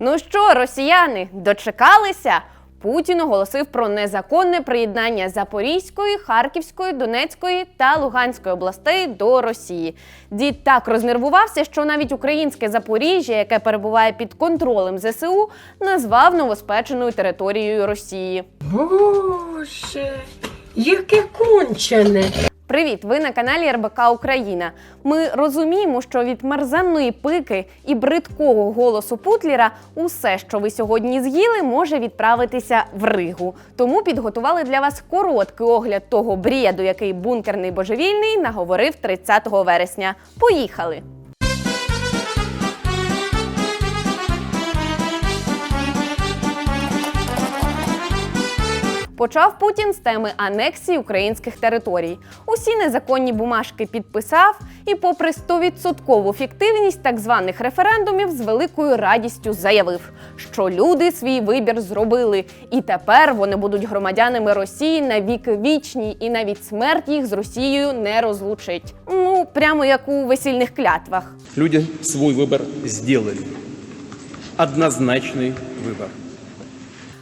Ну що, росіяни, дочекалися? Путін оголосив про незаконне приєднання Запорізької, Харківської, Донецької та Луганської областей до Росії. Дід так рознервувався, що навіть українське Запоріжжя, яке перебуває під контролем ЗСУ, назвав новоспеченою територією Росії. Боже, яке кончене. Привіт! Ви на каналі РБК Україна. Ми розуміємо, що від мерзенної пики і бридкого голосу Путліра усе, що ви сьогодні з'їли, може відправитися в Ригу. Тому підготували для вас короткий огляд того бріду, який бункерний божевільний наговорив 30 вересня. Поїхали! Почав Путін з теми анексії українських територій. Усі незаконні бумажки підписав і, попри 100% фіктивність так званих референдумів, з великою радістю заявив, що люди свій вибір зробили, і тепер вони будуть громадянами Росії на віки вічні, і навіть смерть їх з Росією не розлучить. Ну прямо як у весільних клятвах. Люди свой выбор сделали. Однозначный выбор.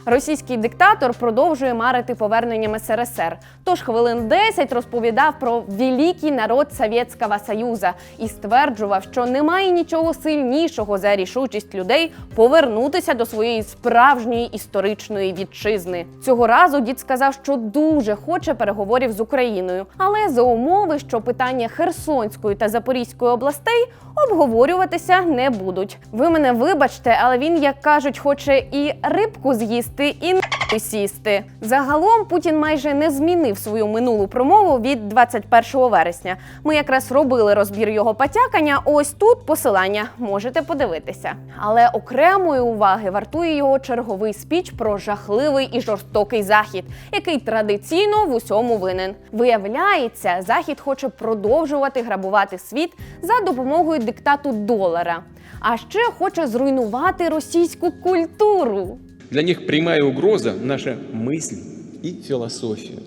Російський диктатор продовжує марити поверненням СРСР. Тож хвилин 10 розповідав про великий народ Совєтського Союзу і стверджував, що немає нічого сильнішого за рішучість людей повернутися до своєї справжньої історичної вітчизни. Цього разу дід сказав, що дуже хоче переговорів з Україною, але за умови, що питання Херсонської та Запорізької областей обговорюватися не будуть. Ви мене вибачте, але він, як кажуть, хоче і рибку з'їсти, і нахуй сісти. Загалом Путін майже не змінив свою минулу промову від 21 вересня. Ми якраз робили розбір його потякання. Ось тут посилання можете подивитися. Але окремої уваги вартує його черговий спіч про жахливий і жорстокий захід, який традиційно в усьому винен. Виявляється, захід хоче продовжувати грабувати світ за допомогою диктату долара. А ще хоче зруйнувати російську культуру. Для них прямая угроза – наша мысль и философия.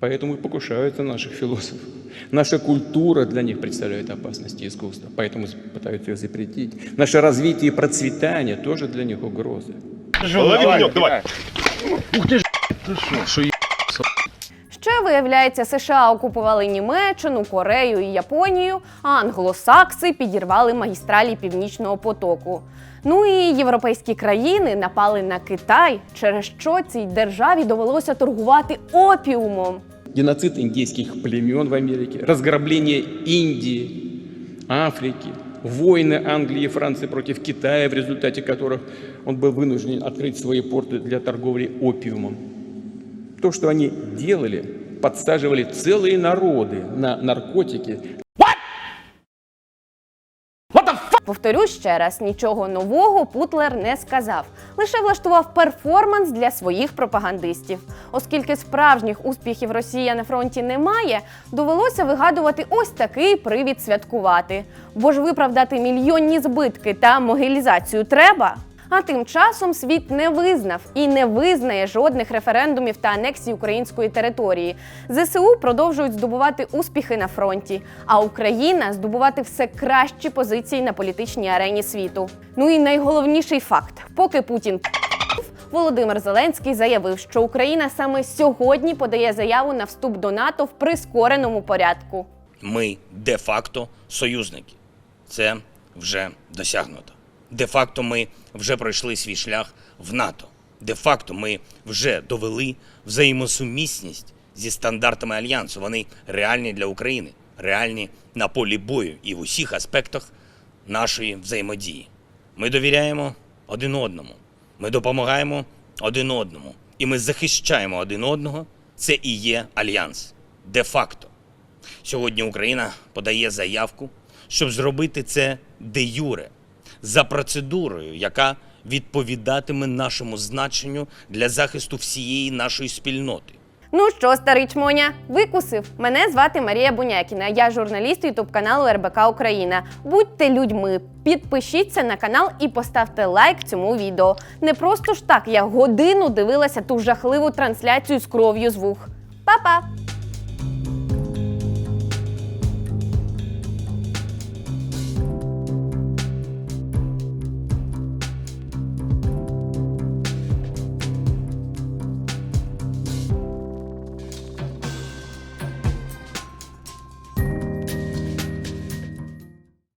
Поэтому и покушаются на наших философов. Наша культура для них представляет опасность и искусство, поэтому пытаются ее запретить. Наше развитие и процветание тоже для них угроза. Лови денек, давай. Ще виявляється, США окупували Німеччину, Корею і Японію, а англосакси підірвали магістралі Північного потоку. Ну і європейські країни напали на Китай, через що цій державі довелося торгувати опіумом. Геноцид индейских племен в Америке, разграбление Индии, Африки, войны Англии и Франции против Китая, в результате которых он был вынужден открыть свои порты для торговли опиумом. То, что они делали, подсаживали целые народы на наркотики, Повторю ще раз, нічого нового Путлер не сказав, лише влаштував перформанс для своїх пропагандистів. Оскільки справжніх успіхів Росія на фронті немає, довелося вигадувати ось такий привід святкувати. Бо ж виправдати мільйонні збитки та могилізацію треба. А тим часом світ не визнав і не визнає жодних референдумів та анексій української території. ЗСУ продовжують здобувати успіхи на фронті, а Україна здобувати все кращі позиції на політичній арені світу. Ну і найголовніший факт: поки Путін Володимир Зеленський заявив, що Україна саме сьогодні подає заяву на вступ до НАТО в прискореному порядку. ми де-факто союзники. Це вже досягнуто. Де-факто ми вже пройшли свій шлях в НАТО. Де-факто ми вже довели взаємосумісність зі стандартами альянсу. Вони реальні для України, реальні на полі бою і в усіх аспектах нашої взаємодії. Ми довіряємо один одному, ми допомагаємо один одному, і ми захищаємо один одного. Це і є альянс. Де-факто. Сьогодні Україна подає заявку, щоб зробити це де юре, за процедурою, яка відповідатиме нашому значенню для захисту всієї нашої спільноти. Ну що, старий чмоня, викусив? Мене звати Марія Бунякіна. Я журналіст ютуб каналу РБК Україна. Будьте людьми, підпишіться на канал і поставте лайк цьому відео. Не просто ж так, я годину дивилася ту жахливу трансляцію з кров'ю з вух. Па-па!